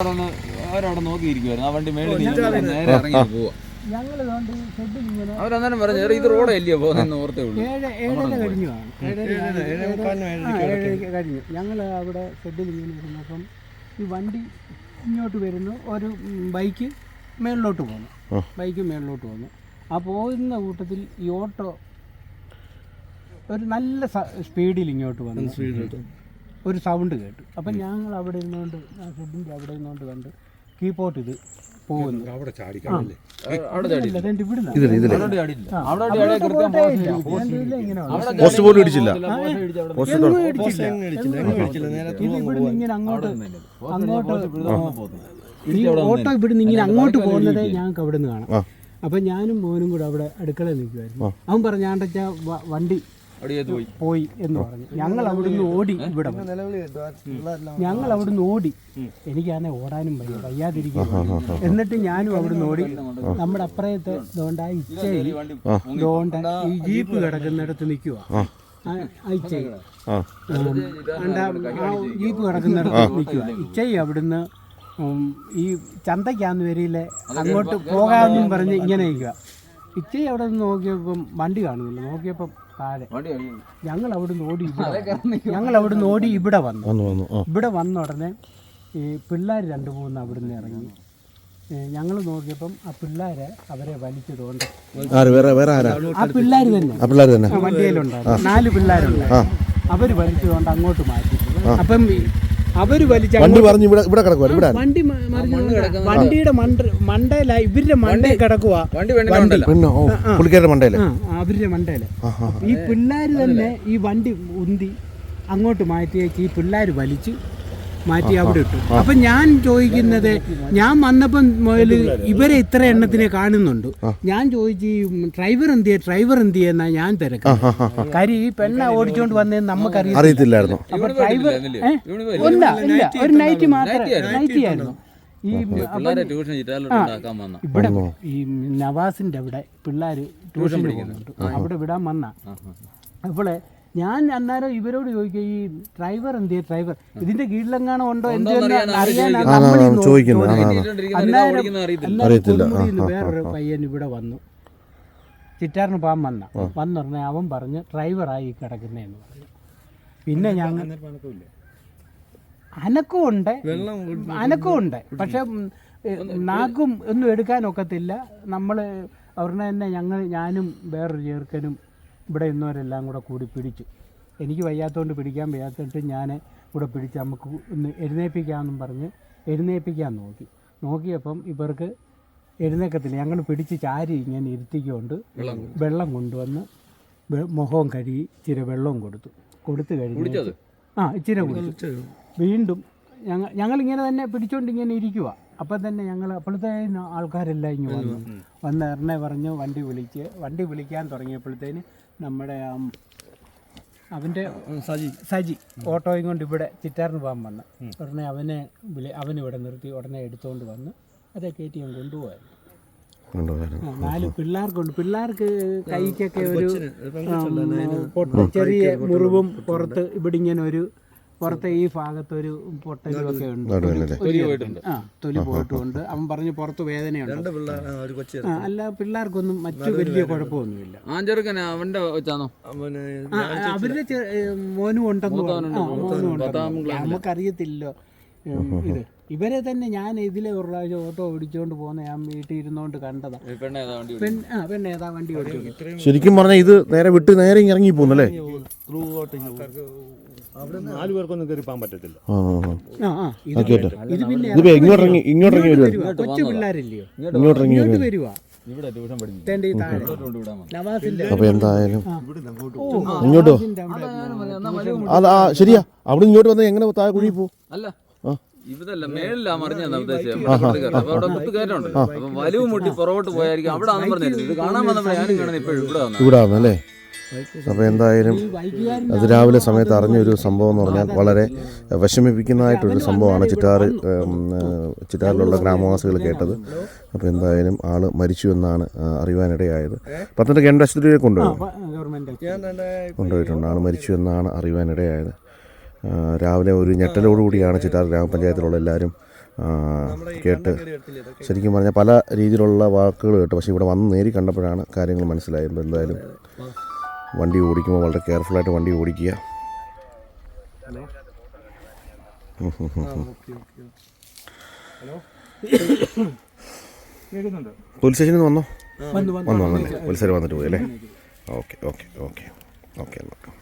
അവരവിടെ നോക്കിയിരിക്കുവായിരുന്നു. ആ വണ്ടി മേളിൽ നിന്ന് നേരെ ഇറങ്ങി പോവാ. അവരന്നേരം പറഞ്ഞു "എടാ, ഇത് റോഡല്ലേ പോകുന്ന? ഓർത്തേ ഉള്ളൂ. ഏഴ് ഏഴര കഴിഞ്ഞു. കാണും. ഏഴര കഴിഞ്ഞു ഞങ്ങൾ അവിടെ ഷെഡിൽ ഇങ്ങനെ ഇരുന്നപ്പം ഈ വണ്ടി ഇങ്ങോട്ട് വരുന്നു. ഒരു ഉം, ബൈക്ക് മേളിലോട്ട് പോന്നു. ബൈക്ക് മേളിലോട്ട് പോന്നു. ആ പോകുന്ന കൂട്ടത്തിൽ ഈ ഓട്ടോ ഒരു നല്ല സ- സ്പീഡിൽ ഇങ്ങോട്ട് വന്നു. ഒരു സൗണ്ട് കേട്ടു. അപ്പം ഞങ്ങൾ അവിടെ ഇരുന്നുകൊണ്ട് ആ ഷെഡിന്റെ അവിടെ ഇരുന്നുകൊണ്ട് കണ്ട് കീപോട്ട് ഇത് പോകുന്നു. അവിടെ പോസ്റ്റ് പോലും ഇടിച്ചില്ല. ഇങ്ങനെ അങ്ങോട്ട് അങ്ങോട്ട് ഈ ഓട്ടോ ഇവിടുന്ന് ഇങ്ങനെ അങ്ങോട്ട് പോകുന്നതേ ഞങ്ങൾക്ക് അവിടെ നിന്ന് കാണാം അപ്പം ഞാനും മോനും കൂടെ അവിടെ അടുക്കളയിൽ നിൽക്കുമായിരുന്നു അവൻ പറഞ്ഞു ആണ്ടച്ച വണ്ടി പോയി? പോയി എന്ന് പറഞ്ഞു. ഞങ്ങൾ അവിടുന്ന് ഓടി ഇവിടെ ഞങ്ങൾ അവിടുന്ന് ഓടി. എനിക്കാണെ ഓടാനും വയ്യ വയ്യാതിരിക്കും. എന്നിട്ട് ഞാനും അവിടുന്ന് ഓടി. നമ്മുടെ അപ്പുറത്തെ ദോണ്ട ഇച്ചയിൽ ദോണ്ട ഈ ജീപ്പ് കിടക്കുന്നിടത്ത് നിൽക്കുക ഇച്ചയിൽ. ജീപ്പ് കിടക്കുന്നിടത്ത് നിൽക്കുക ഇച്ചയി അവിടുന്ന് ഈ ചന്തയ്ക്കാന്ന് വരിയിലെ അങ്ങോട്ട് പോകാമെന്നും പറഞ്ഞ് ഇങ്ങനെ നിൽക്കുക ഇച്ചയി അവിടെ നിന്ന് നോക്കിയപ്പം വണ്ടി കാണുന്നില്ല. നോക്കിയപ്പം താഴെ. അവിടെ ഞങ്ങൾ അവിടെ ഓടി ഇവിടെ അവിടെ നിന്ന് ഓടി ഇവിടെ വന്നു. വന്നു വന്നു ആ. ഇവിടെ വന്ന ഉടനെ ഈ പിള്ളേർ രണ്ടു മൂന്ന് അവിടെ നിന്ന് ഇറങ്ങി ഞങ്ങൾ നോക്കിയപ്പം ആ പിള്ളേരെ അവരെ വലിച്ചതുകൊണ്ട് ആര്? വേറെ വേറെ ആരാ? ആ പിള്ളേർ തന്നെ. ആ പിള്ളേർ തന്നെ. വണ്ടിയിലുണ്ടായിരുന്നു. നാല് പിള്ളേരുണ്ട് അവർ വലിച്ചതുകൊണ്ട് അങ്ങോട്ട് മാറ്റി. അപ്പം അവർ വലിച്ച വണ്ടി പറഞ്ഞു ഇവിടെ ഇവിടെ കിടക്കുവാ ഇവിടെ. വണ്ടി മറിഞ്ഞ് വണ്ടിയുടെ മണ്ട മണ്ടയില ഇവരുടെ മണ്ടയിൽ കിടക്കുക പിന്നെ ഓ പുള്ളിക്കാരുടെ മണ്ടയിൽ അവരുടെ മണ്ടയിൽ ഈ പിള്ളേര് തന്നെ ഈ വണ്ടി ഉന്തി അങ്ങോട്ട് മാറ്റിയേക്ക് ഈ പിള്ളേര് വലിച്ച് മാറ്റി അവിടെ ഇട്ടു. അപ്പൊ ഞാൻ ചോദിക്കുന്നത് ഞാൻ വന്നപ്പം മുതൽ ഇവരെ ഇത്ര എണ്ണത്തിനെ കാണുന്നുണ്ട്. ഞാൻ ചോദിച്ചു ഡ്രൈവർ എന്ത് ചെയ്യാ ഡ്രൈവർ എന്ത് ചെയ്യാന്നാ ഞാൻ തിരക്കാം. കാര്യം ഈ പെണ്ണ ഓടിച്ചോണ്ട് വന്നേ നമുക്കറിയാം അറിയത്തില്ലായിരുന്നു. അപ്പൊ ഡ്രൈവർ ഏ? ഇല്ല ഇല്ല ഒരു നൈറ്റ് മാത്രം നൈറ്റ് ആയിരുന്നു ഈ ഇവിടെ ഈ നവാസിന്റെ അവിടെ പിള്ളേർ ട്യൂഷൻ പഠിക്കുന്നുണ്ട് അവിടെ വിടാൻ വന്ന. അപ്പോൾ ഞാൻ അന്നേരം ഇവരോട് ചോദിക്കുക ഈ ഡ്രൈവർ എന്തേ ഡ്രൈവർ ഇതിന്റെ കീഴിലെങ്ങാണോ ഉണ്ടോ എന്തോ നിന്ന് വേറൊരു പയ്യൻ ഇവിടെ വന്നു. ചിറ്റാറിന് പാൻ വന്ന. വന്നുടനെ അവൻ പറഞ്ഞ് ഡ്രൈവറായി കിടക്കുന്നതെന്ന് പറഞ്ഞു. പിന്നെ ഞങ്ങൾ അനക്കമുണ്ട് അനക്കമുണ്ട് അനക്കും ഉണ്ട്. പക്ഷെ നാക്കും ഒന്നും എടുക്കാനൊക്കത്തില്ല നമ്മൾ അവരുടെ തന്നെ ഞങ്ങൾ ഞാനും വേറൊരു ചേർക്കനും ഇവിടെ ഇന്നവരെല്ലാം കൂടെ കൂടി പിടിച്ചു. എനിക്ക് വയ്യാത്തതുകൊണ്ട് പിടിക്കാൻ വയ്യാത്തിട്ട് ഞാൻ ഇവിടെ പിടിച്ച് നമുക്ക് ഒന്ന് എഴുന്നേൽപ്പിക്കാമെന്നും പറഞ്ഞ് എഴുന്നേൽപ്പിക്കാൻ നോക്കി. നോക്കിയപ്പം ഇവർക്ക് എഴുന്നേക്കത്തില്ല ഞങ്ങൾ പിടിച്ച് ചാരി ഇങ്ങനെ ഇരുത്തിക്കൊണ്ട് വെള്ളം കൊണ്ടുവന്ന്. മുഖവും കഴുകി ഇച്ചിരി വെള്ളവും കൊടുത്തു. കൊടുത്തു കഴിഞ്ഞു ആ ഇച്ചിരി കുടിച്ചു. വീണ്ടും ഞങ്ങൾ ഞങ്ങളിങ്ങനെ തന്നെ പിടിച്ചുകൊണ്ട് ഇങ്ങനെ ഇരിക്കുക അപ്പം തന്നെ ഞങ്ങൾ അപ്പോഴത്തേന് ആൾക്കാരെല്ലാം ഇങ്ങ് വന്നു. വന്ന് എറണെ പറഞ്ഞു വണ്ടി വിളിച്ച് വണ്ടി വിളിക്കാൻ തുടങ്ങിയപ്പോഴത്തേന് നമ്മുടെ ആ അവന്റെ സജി. സജി ഓട്ടോയും കൊണ്ട് ഇവിടെ ചിറ്റാറിന് പോകാൻ വന്ന്. ഉടനെ അവനെ വിളി അവനിവിടെ നിർത്തി ഉടനെ എടുത്തുകൊണ്ട് വന്ന് അതേ കയറ്റി ഞാൻ കൊണ്ടുപോയായിരുന്നു. നാല് പിള്ളേർക്കുണ്ട്. പിള്ളേർക്ക് കൈക്കൊക്കെ ഒരു ചെറിയ മുറിവും പുറത്ത് ഇവിടെ ഇങ്ങനെ ഒരു പുറത്തെ ഈ ഭാഗത്ത് ഒരു പൊട്ടലൊക്കെ ഒക്കെ ഉണ്ട് തൊലി പോയിട്ടുണ്ട് ആ തൊലി പോയിട്ടുണ്ട് അവൻ പറഞ്ഞു പുറത്ത് വേദനയുണ്ട്. അല്ല പിള്ളേർക്കൊന്നും മറ്റു വലിയ കുഴപ്പമൊന്നുമില്ല. അവന്റെ അവരുടെ മോനും ഉണ്ടെന്ന് പറഞ്ഞു. നമുക്കറിയത്തില്ലോ ഇത്. ഇവരെ തന്നെ ഞാൻ ഇതിലെ ഒരു പ്രാവശ്യം ഓട്ടോ ഓടിച്ചുകൊണ്ട് പോകുന്ന ഞാൻ വീട്ടിൽ ഇരുന്നോണ്ട് കണ്ടതാ ആ പെണ്ണ് ഏതാ വണ്ടി ഓടിച്ചോണ്ട് ശരിക്കും പറഞ്ഞാൽ ഇത് നേരെ വിട്ട് നേരെ ഇറങ്ങി പോകുന്നല്ലേ ത്രൂ അവിടെ നാല് പേർക്കൊന്നും കയറി പോകാൻ പറ്റത്തില്ല. ആ ഇത് ഇത് പിന്നെ ഇങ്ങോട്ട് ഇറങ്ങി ഇങ്ങോട്ട് ഇറങ്ങി വരുവാ. വരുവാ. കൊച്ചു പിള്ളേരില്ലയോ? ഇങ്ങോട്ട് ഇറങ്ങി വരുവാ. അപ്പൊ എന്തായാലും അത് ശരിയാ അവിടെ ഇങ്ങോട്ട് വന്നാൽ എങ്ങനെ താഴെ കുഴി പോകും അല്ല ആ. മറിഞ്ഞ ഉദ്ദേശം അപ്പൊ അവിടെ അപ്പൊ വലിവ് മുട്ടി പുറകോട്ട് പോയായിരിക്കും. അവിടെ ആണെന്ന് പറഞ്ഞിരുന്നു. ഇത് കാണാൻ വന്നപ്പോൾ ഞാനും കാണുന്നത് ഇപ്പോഴും ഇവിടെ വന്നു ഇവിടെ വന്നല്ലേ അപ്പോൾ എന്തായാലും അതിരാവിലെ അത് രാവിലെ സമയത്ത് അറിഞ്ഞൊരു സംഭവം എന്ന് പറഞ്ഞാൽ വളരെ വിഷമിപ്പിക്കുന്നതായിട്ടൊരു സംഭവമാണ് ചിറ്റാറ് ചിറ്റാറിലുള്ള ഗ്രാമവാസികൾ കേട്ടത്. അപ്പോൾ എന്തായാലും ആൾ മരിച്ചു എന്നാണ് അറിയുവാനിടയായത്. പത്തനംതിട്ട കേന്ദ്ര ആശുപത്രിയിൽ കൊണ്ടുപോയി? കൊണ്ടുപോയിട്ടുണ്ട്. ആൾ മരിച്ചു എന്നാണ് അറിയുവാനിടയായത്. രാവിലെ ഒരു ഞെട്ടലോടുകൂടിയാണ് ചിറ്റാർ ഗ്രാമപഞ്ചായത്തിലുള്ള എല്ലാവരും കേട്ട് ശരിക്കും പറഞ്ഞാൽ പല രീതിയിലുള്ള വാക്കുകൾ കേട്ടു. പക്ഷേ ഇവിടെ വന്ന് നേരി കണ്ടപ്പോഴാണ് കാര്യങ്ങൾ മനസ്സിലായത്. എന്തായാലും വണ്ടി ഓടിക്കുമ്പോൾ വളരെ കെയർഫുള്ളായിട്ട് വണ്ടി ഓടിക്കുക. പോലീസ് സ്റ്റേഷനിൽ നിന്ന് വന്നോ? വന്നു വന്നു. വന്നു വന്നല്ലേ പോലീസുകാർ വന്നിട്ട് പോയി അല്ലേ? Okay okay okay. ഓക്കെ എന്നാൽ.